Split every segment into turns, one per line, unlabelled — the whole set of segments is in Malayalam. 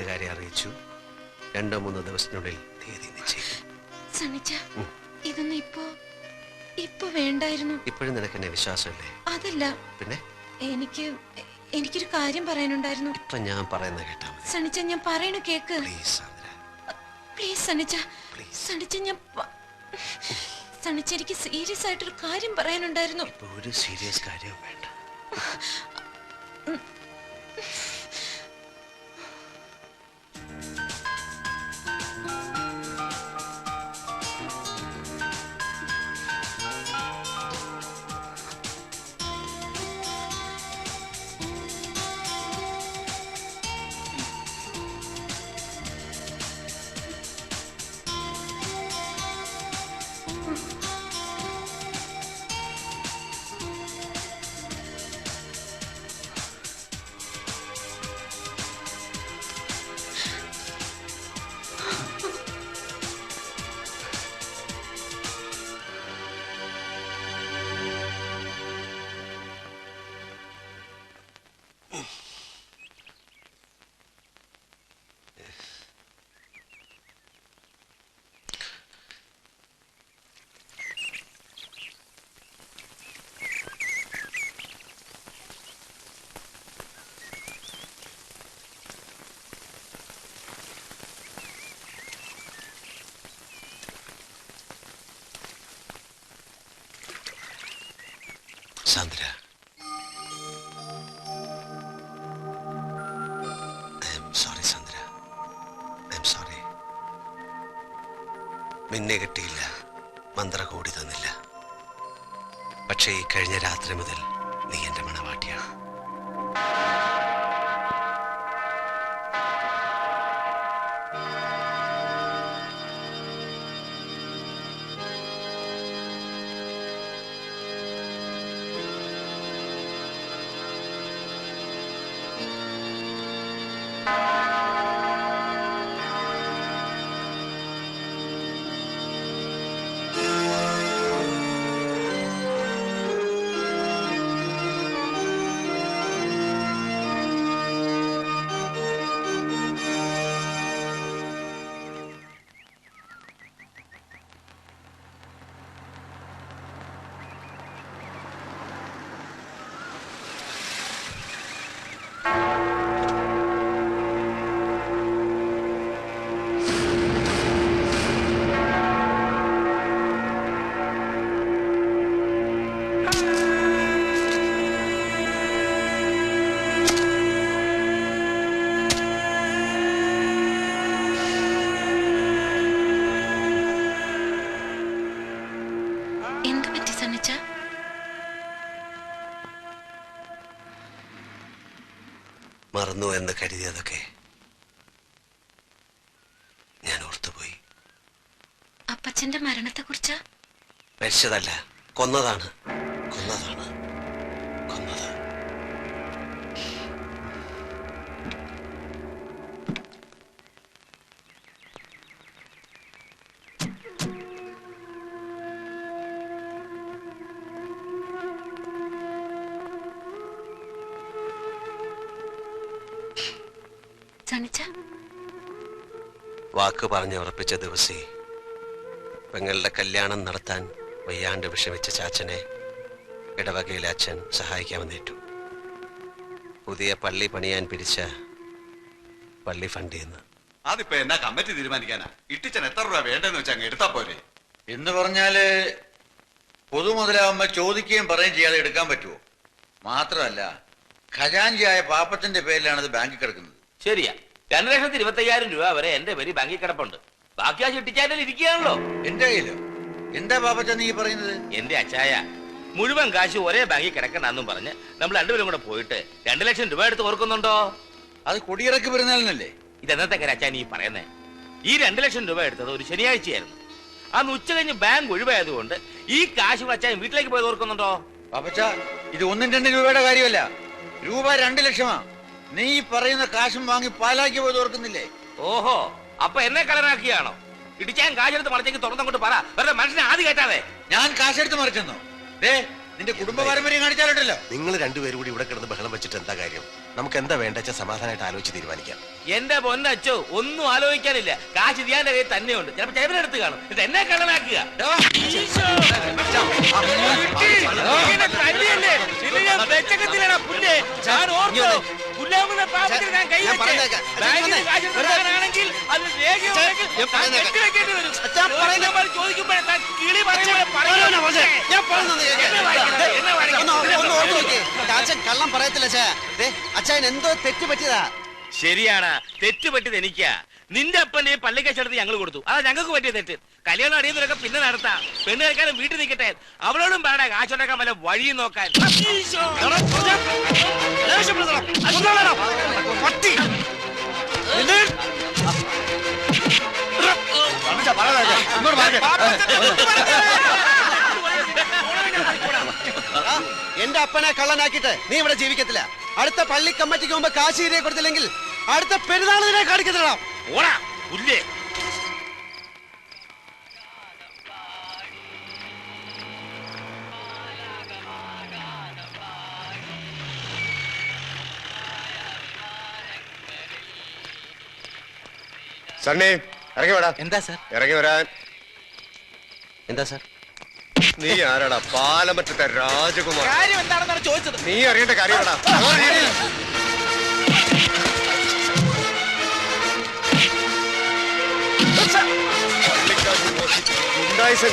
വീട്ടുകാരെ അറിയിച്ചു. രണ്ടോ മൂന്നോ ദിവസത്തിനുള്ളിൽ തീയതി നിശ്ചയിക്കും.
ഇതൊന്നും ഇപ്പോ ഇപ്പൊ വേണ്ടായിരുന്നു.
ഇപ്പോഴും നിനക്ക് എന്നെ വിശ്വാസമില്ലേ?
അതല്ല.
പിന്നെ?
എനിക്ക് എനിക്കൊരു കാര്യം പറയാനുണ്ടായിരുന്നു.
ഇപ്പൊ ഞാൻ പറയുന്നത് കേട്ടാ
സണിച്ച ഞാൻ പറയണ കേക്ക്.
പ്ലീസ് സണിച്ച
സണിച്ച ഞാൻ സണിച്ച എനിക്ക് സീരിയസ് ആയിട്ടൊരു കാര്യം പറയാനുണ്ടായിരുന്നു.
ഒരു സീരിയസ് കാര്യം വേണ്ട. എം സോറി എം സോറി നിന്നെ കിട്ടിയില്ല. മന്ത്ര കൂടി തന്നില്ല. പക്ഷേ ഈ കഴിഞ്ഞ രാത്രി മുതൽ നീ എന്റെ മണവാട്ടിയാണ് കരുതിയതൊക്കെ ഞാൻ ഓർത്തുപോയി
അപ്പച്ചന്റെ മരണത്തെ കുറിച്ചാ
മരിച്ചതല്ല കൊന്നതാണ്. കൊന്നതാണ്. വാക്ക് പറഞ്ഞ് ഉറപ്പിച്ച ദിവസേ പെങ്ങളുടെ കല്യാണം നടത്താൻ വയ്യാണ്ട് വിഷമിച്ച ചാച്ചനെ ഇടവകയിലെ അച്ഛൻ സഹായിക്കാമെന്നേറ്റു പുതിയ പള്ളി പണിയാൻ പിരിച്ച പള്ളി ഫണ്ട് നിന്ന്
അതിപ്പോ എന്നാ കമ്മിറ്റി തീരുമാനിക്കാനാ? ഇട്ടിച്ചൻ എത്ര രൂപ വേണ്ടെന്ന് വെച്ചാൽ അങ്ങ് എടുത്താ പോരെ?
എന്ന് പറഞ്ഞാൽ പൊതുമുതലാവുമ്പോ ചോദിക്കുകയും പറയുകയും ചെയ്യാതെ എടുക്കാൻ പറ്റുമോ മാത്രമല്ല ഖജാൻജിയായ പാപ്പത്തിന്റെ പേരിലാണ് ഇത് ബാങ്കിൽ കിടക്കുന്നത്.
ശരിയാ. രണ്ടു ലക്ഷത്തി ഇരുപത്തയ്യായിരം രൂപ വരെ എന്റെ പേര് ബാങ്കിൽ കിടപ്പുണ്ട്. ബാക്കി ആ ചിട്ടിച്ചാറ്റിൽ ഇരിക്കുകയാണല്ലോ.
എന്റെ കയ്യിലോ? എന്താ ബാബച്ച നീ പറയുന്നത്?
എന്റെ അച്ചായ മുഴുവൻ കാശ് ഒരേ ബാങ്കിൽ കിടക്കണ്ടെന്നും പറഞ്ഞ് നമ്മൾ രണ്ടുപേരും കൂടെ പോയിട്ട് രണ്ടു ലക്ഷം രൂപ എടുത്ത് ഓർക്കുന്നുണ്ടോ?
അത് കൊടിയിറക്കി പെരുന്നാളിനല്ലേ?
ഇതെന്നത്തെ കാര്യം അച്ഛാ നീ പറയുന്നേ? ഈ രണ്ടു ലക്ഷം രൂപ എടുത്തത് ഒരു ശനിയാഴ്ചയായിരുന്നു. അന്ന് ഉച്ച കഴിഞ്ഞ് ബാങ്ക് ഒഴിവായതുകൊണ്ട് ഈ കാശ് അച്ഛൻ വീട്ടിലേക്ക് പോയത് ഓർക്കുന്നുണ്ടോ?
ബാബച്ച ഇത് ഒന്നും രണ്ട് രൂപയുടെ കാര്യമല്ല. രൂപ രണ്ട് ലക്ഷമാ. നീ പറയുന്ന കാശും വാങ്ങി പാലാക്കി പോയത് ഓർക്കുന്നില്ലേ
ഓഹോ അപ്പൊ എന്നെ കളനാക്കിയാണോ ഇടിച്ചാൻ കാശെടുത്ത് മറിച്ചേക്ക് തുറന്നങ്ങോട്ട് പറ വെറുതെ മനുഷ്യനെ ആദ്യം കേട്ടാതെ
ഞാൻ കാശെടുത്ത് മറിച്ചെന്നോ ദേ നിന്റെ കുടുംബ പാരമ്പര്യം കാണിച്ചാലുണ്ടല്ലോ
നിങ്ങൾ രണ്ടുപേരും കൂടി ഇവിടെ കിടന്ന് ബഹളം വെച്ചിട്ട് എന്താ കാര്യം നമുക്ക് എന്താ വേണ്ട സമാധാനമായിട്ട് ആലോചിച്ച് തീരുമാനിക്കാം
എന്റെ പൊന്നച്ചോ ഒന്നും ആലോചിക്കാനില്ല കാശ് ഇതിയാന്റെ കയ്യിൽ തന്നെയുണ്ട് ചിലപ്പോ ചേവനെടുത്ത് കാണും ഇത് എന്നെ കള്ളനാക്കുക
കള്ളം പറയത്തില്ല അച്ഛൻ എന്തോ തെറ്റ് പറ്റിയതാ.
ശരിയാണ്. തെറ്റ് പറ്റിയത് എനിക്കാ. നിന്റെ അപ്പന്റെ പള്ളിക്കച്ചടത്ത് ഞങ്ങൾ കൊടുത്തു. അതാ ഞങ്ങൾക്ക് പറ്റിയ തെറ്റ്. കല്യാണം അറിയുന്നവരൊക്കെ പിന്നെ നടത്താം. പെണ്ണ് കഴിക്കാനും വീട്ടിൽ നിൽക്കട്ടെ. അവളോടും വേണ്ട കാശുണ്ടാക്കാൻ വല്ല വഴിയും നോക്കാൻ.
എന്റെ അപ്പനെ കള്ളനാക്കിട്ട് നീ ഇവിടെ ജീവിക്കത്തില്ല. അടുത്ത പള്ളി കമ്മിറ്റിക്ക് മുമ്പ് കാശ് ഇരിയെ കൊടുത്തില്ലെങ്കിൽ അടുത്ത പെരുന്നാളിനെ കാണിക്കത്തില്ല
ഓടാ പുല്ലേ.
സണ്ണി ഇറങ്ങി വേടാ.
എന്താ സാർ?
ഇറങ്ങി വരാൻ.
എന്താ സാർ?
നീ ആരാടാ? പാലമറ്റത്തെ രാജകുമാർ
കാര്യം എന്താണെന്നാണ് ചോദിച്ചത്?
നീ അറിയേണ്ട കാര്യമാടാ ഗുണ്ടായിസം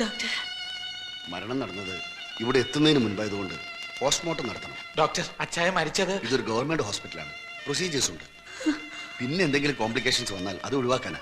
ഡോക്ടർ.
മരണം നടന്നത് ഇവിടെ എത്തുന്നതിന് മുൻപായതുകൊണ്ട് പോസ്റ്റ്മോർട്ടം നടത്തണം.
ഡോക്ടർ അച്ചായ മരിച്ചത്
ഇതൊരു ഗവൺമെന്റ് ഹോസ്പിറ്റലാണ്. പ്രൊസീജിയേഴ്സ് ഉണ്ട്. പിന്നെ എന്തെങ്കിലും കോംപ്ലിക്കേഷൻസ് വന്നാൽ അത് ഒഴിവാക്കാനാ.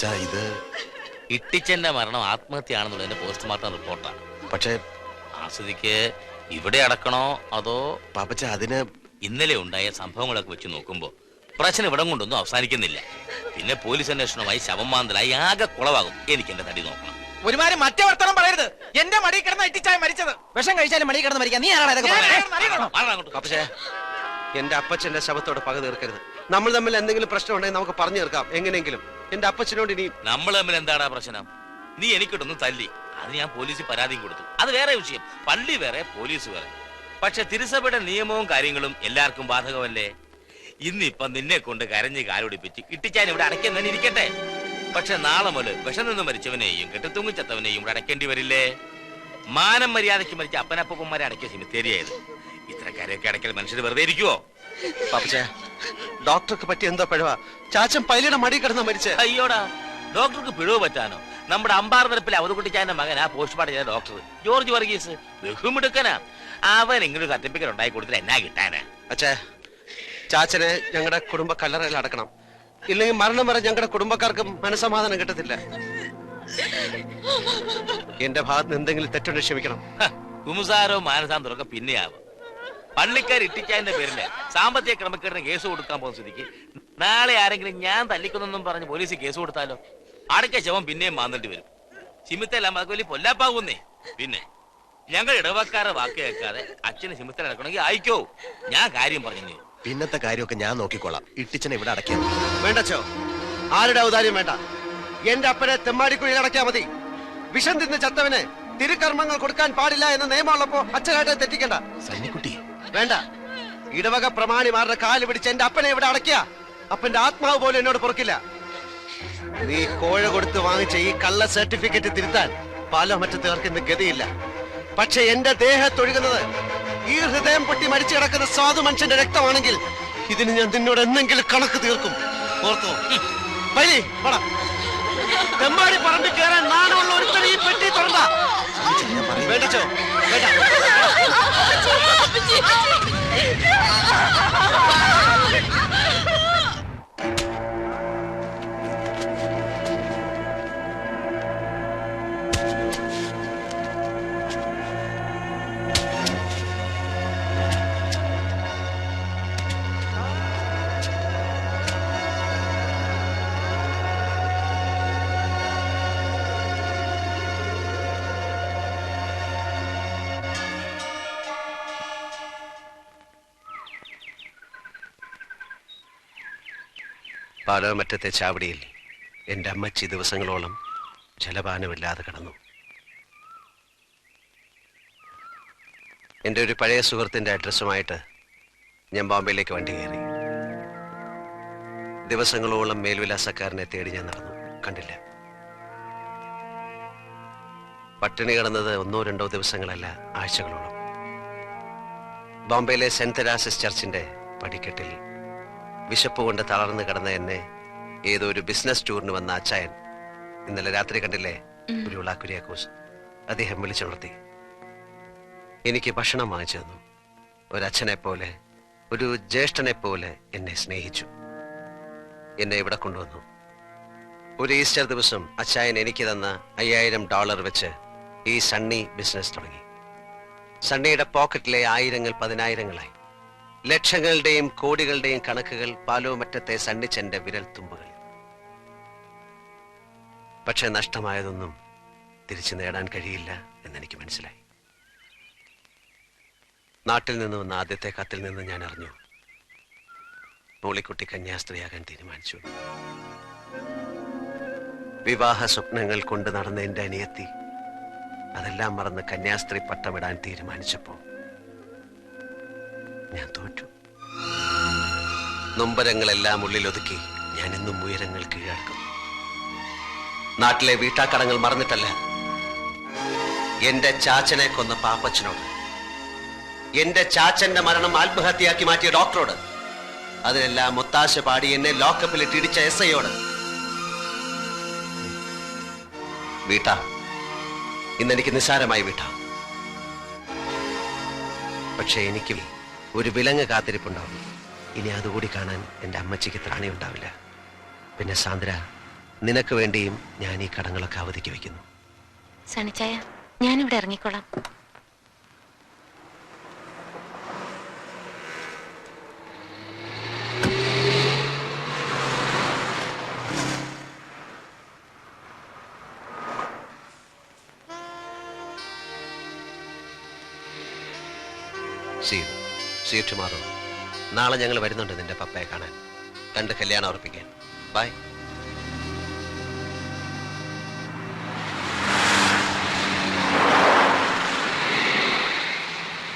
പാപ്പച്ച ഇത്
ഇട്ടിച്ചന്റെ മരണം ആത്മഹത്യയാണെന്നുള്ളതിന്റെ പോസ്റ്റ്മോർട്ടം റിപ്പോർട്ടാണ്.
പക്ഷേ
സ്ഥിതിക്ക് ഇവിടെ അടക്കണോ അതോ
പാപ്പച്ച അതിന്
ഇന്നലെ ഉണ്ടായ സംഭവങ്ങളൊക്കെ വെച്ച് നോക്കുമ്പോ പ്രശ്നം ഇവിടം കൊണ്ടൊന്നും അവസാനിക്കുന്നില്ല. പിന്നെ പോലീസ് അന്വേഷണമായി ശവം മാന്തലായി ആകെ കുളവാകും. എനിക്ക് എന്റെ തടി നോക്കണം.
ഒരുമാതിരി മറ്റേ വർത്തനം പറയരുത്. എന്റെ മടി കിടന്ന ഇട്ടിച്ചായ മരിച്ചത്. വിഷം കഴിച്ചാലും മടി കിടന്ന് മരിക്കാൻ നീ ആരാണ്.
പക്ഷേ എന്റെ അപ്പച്ചന്റെ ശവത്തോട് പക തീർക്കരുത്. നമ്മൾ തമ്മിൽ എന്തെങ്കിലും പ്രശ്നം ഉണ്ടെങ്കിൽ നമുക്ക് പറഞ്ഞു തീർക്കാം. എങ്ങനെയെങ്കിലും. എന്റെ അപ്പച്ചനോട് ഇനി
നമ്മൾ തമ്മിൽ എന്താടാ പ്രശ്നം? നീ എനിക്കിട്ടൊന്ന് തല്ലി. അത് ഞാൻ പോലീസിൽ പരാതിയും കൊടുത്തു. അത് വേറെ വിഷയം. പള്ളി വേറെ പോലീസ് വേറെ. പക്ഷെ തിരുസഭയുടെ നിയമവും കാര്യങ്ങളും എല്ലാവർക്കും ബാധകമല്ലേ? ഇന്നിപ്പം നിന്നെ കൊണ്ട് കരഞ്ഞ് കാലൊടിപ്പിച്ച് ഇട്ടിച്ചാൻ ഇവിടെ അടയ്ക്കുന്നതിന് ഇരിക്കട്ടെ. പക്ഷെ നാളെ മുതൽ വിഷം നിന്ന് മരിച്ചവനെയും കെട്ടിത്തൂങ്ങി ചത്തവനെയും ഇവിടെ അടയ്ക്കേണ്ടി വരില്ലേ? മാനം മര്യാദയ്ക്ക് മരിച്ച അപ്പനപ്പന്മാരെ അടയ്ക്കിയ ഇത്ര കരയൊക്കെ അടയ്ക്കൽ മനുഷ്യർ വെറുതെ ഇരിക്കുവോ?
പാപ്പച്ച ഡോക്ടർക്ക് പറ്റിയ എന്തോ പിഴവാ. ചാച്ചൻ പൈലിയുടെ മടി കിടന്ന മരിച്ചേ.
അയ്യോടാ ഡോക്ടർക്ക് പിഴവ് പറ്റാനോ? നമ്മുടെ അമ്പാർ അവതക്കുട്ടിച്ചാന്റെ മകൻ ആ പോസ്റ്റ്മോർട്ടം ചെയ്ത ഡോക്ടർ. ജോർജ് വർഗീസ് ബഹുമിടുക്കനാ. അവൻ ഇങ്ങനെ സർട്ടിഫിക്കറ്റ് ഉണ്ടായി കൊടുത്തിട്ട് എന്നാ കിട്ടാനാ?
അച്ഛേ ചാച്ചനെ ഞങ്ങളുടെ കുടുംബ കല്ലറയിൽ അടക്കണം. ഇല്ലെങ്കിൽ മരണം വരെ ഞങ്ങളുടെ കുടുംബക്കാർക്ക് മനസമാധാനം കിട്ടത്തില്ല. എന്റെ ഭാഗത്ത് എന്തെങ്കിലും തെറ്റുണ്ട് ക്ഷമിക്കണം.
ഉമുസാരോ കുമുസാരോ മാനസാന്തരമൊക്കെ പിന്നെയാവും. പള്ളിക്കാർ ഇട്ടിക്കാന്റെ പേരിൽ സാമ്പത്തിക ക്രമക്കേടിന് കേസ് കൊടുക്കാൻ പോകുന്ന സ്ഥിതിക്ക് നാളെ ആരെങ്കിലും ഞാൻ തല്ലിക്കുന്നെന്നും പറഞ്ഞ് പോലീസ് കേസ് കൊടുത്താലോ? അടയ്ക്ക ശവം പിന്നെയും മാന്നേണ്ടി വരും. ചിമിത്തെല്ലാം അതൊക്കെ വലിയ പൊല്ലാപ്പാകുന്നേ പിന്നെ ഞങ്ങൾ ഇടവക്കാരെ വാക്ക് കേൾക്കാതെ അച്ഛന് ചിമിത്തൽ അടക്കണമെങ്കിൽ അയക്കോ? ഞാൻ കാര്യം പറഞ്ഞു
പിന്നത്തെ കാര്യമൊക്കെ ഞാൻ നോക്കിക്കോളാം. ഇട്ടിച്ചനെ ഇവിടെ അടയ്ക്കാം
വേണ്ടച്ചോ ആരുടെ ഔദാര്യം വേണ്ട. എന്റെ അപ്പനെ തെമ്മാടിക്കുഴി അടയ്ക്കാ മതി. വിഷം തിന്ന് ചത്തവന് തിരുക്കർമ്മങ്ങൾ കൊടുക്കാൻ പാടില്ല എന്ന നിയമമുള്ളപ്പോ അച്ഛനായിട്ട് തെറ്റിക്കണ്ട.
സന്നിക്കുട്ടി
വേണ്ട. ഇടവക പ്രമാണിമാരുടെ കാൽ പിടിച്ച് എന്റെ അപ്പനെ ഇവിടെ അടയ്ക്കുക. അപ്പന്റെ ആത്മാവ് പോലും എന്നോട് പൊറുക്കില്ല. നീ കോഴ കൊടുത്ത് വാങ്ങിച്ച ഈ കള്ള സർട്ടിഫിക്കറ്റ് തിരുത്താൻ പാലോ മറ്റു ഇന്ന് ഗതിയില്ല. പക്ഷെ എന്റെ ദേഹത്തൊഴുകുന്നത് ഈ ഹൃദയം പൊട്ടി മരിച്ചു കിടക്കുന്ന സാധു മനുഷ്യന്റെ രക്തമാണെങ്കിൽ ഇതിന് ഞാൻ നിന്നോട് എന്തെങ്കിലും കണക്ക് തീർക്കും. ഓർത്തോ? വഴി വാടാ. തെമ്മാടി പറമ്പിൽ കയറാൻ നാണമുള്ള ഒരുത്തൻ ഈ പെട്ടി തുറന്ന. വേണ്ടച്ചോ? വേണ്ട. പാലോമറ്റത്തെ ചാവടിയിൽ എന്റെ അമ്മച്ചി ദിവസങ്ങളോളം ജലപാനമില്ലാതെ കിടന്നു. എന്റെ ഒരു പഴയ സുഹൃത്തിന്റെ അഡ്രസ്സുമായിട്ട് ഞാൻ ബോംബെയിലേക്ക് വണ്ടി കയറി. ദിവസങ്ങളോളം മേൽവിലാസക്കാരനെ തേടി ഞാൻ നടന്നു. കണ്ടില്ല. പട്ടിണി കിടന്നത് ഒന്നോ രണ്ടോ ദിവസങ്ങളല്ല ആഴ്ചകളോളം. ബോംബെയിലെ സെന്റ് തെരാസിസ് ചർച്ചിന്റെ പടിക്കെട്ടിൽ വിശപ്പ് കൊണ്ട് തളർന്നു കിടന്ന എന്നെ ഏതോ ഒരു ബിസിനസ് ടൂറിന് വന്ന അച്ചായൻ. ഇന്നലെ രാത്രി കണ്ടില്ലേ? ഒരു കുര്യാക്കോസ് അദ്ദേഹം വിളിച്ചുണർത്തി എനിക്ക് ഭക്ഷണം വാങ്ങിച്ചു തന്നു. ഒരച്ഛനെ പോലെ ഒരു ജ്യേഷ്ഠനെ പോലെ എന്നെ സ്നേഹിച്ചു. എന്നെ ഇവിടെ കൊണ്ടുവന്നു. ഒരു ഈസ്റ്റർ ദിവസം അച്ചായൻ എനിക്ക് തന്ന അയ്യായിരം ഡോളർ വെച്ച് ഈ സണ്ണി ബിസിനസ് തുടങ്ങി. സണ്ണിയുടെ പോക്കറ്റിലെ ആയിരങ്ങൾ പതിനായിരങ്ങളായി. ലക്ഷങ്ങളുടെയും കോടികളുടെയും കണക്കുകൾ പാലോമറ്റത്തെ സണ്ണിച്ചന്റെ വിരൽത്തുമ്പുകൾ പക്ഷെ നഷ്ടമായതൊന്നും തിരിച്ചു നേടാൻ കഴിയില്ല എന്നെനിക്ക് മനസ്സിലായി. നാട്ടിൽ നിന്ന് വന്ന ആദ്യത്തെ കത്തിൽ നിന്ന് ഞാൻ അറിഞ്ഞു. മൂളിക്കുട്ടി കന്യാസ്ത്രീയാകാൻ തീരുമാനിച്ചു. വിവാഹ സ്വപ്നങ്ങൾ കൊണ്ട് നടന്ന എന്റെ അനിയത്തി അതെല്ലാം മറന്ന് കന്യാസ്ത്രീ പട്ടമിടാൻ തീരുമാനിച്ചപ്പോ ഞാൻ തോറ്റു. നൊമ്പരങ്ങളെല്ലാം ഉള്ളിലൊതുക്കി ഞാൻ ഇന്നും ഉയരങ്ങൾ കീഴടക്കും. നാട്ടിലെ വീട്ടാക്കടങ്ങൾ മറന്നിട്ടല്ല. എന്റെ ചാച്ചനെ കൊന്ന പാപ്പച്ചനോട് എന്റെ ചാച്ചന്റെ മരണം ആത്മഹത്യയാക്കി മാറ്റിയ ഡോക്ടറോട് അതിനെല്ലാം മുത്താശ പാടി എന്നെ ലോക്കപ്പിൽ ഇടിച്ച എസ് ഐയോട്. വീട്ടാ ഇന്നെനിക്ക് നിസ്സാരമായി വീട്ടാ. പക്ഷെ എനിക്ക് ഒരു വിലങ്ങ് കാത്തിരിപ്പുണ്ടാവും. ഇനി അതുകൂടി കാണാൻ എന്റെ അമ്മച്ചിക്ക് ത്രാണി ഉണ്ടാവില്ല പിന്നെ സാന്ദ്ര നിനക്ക് വേണ്ടിയും ഞാൻ ഈ കടങ്ങളൊക്കെ അവധിക്ക് വയ്ക്കുന്നു
ഞാനിവിടെ ഇറങ്ങിക്കോളാം.
സി മാറും നാളെ ഞങ്ങൾ വരുന്നുണ്ട് നിന്റെ പപ്പയെ കാണാൻ. കണ്ട് കല്യാണം ഉറപ്പിക്കാൻ. ബൈ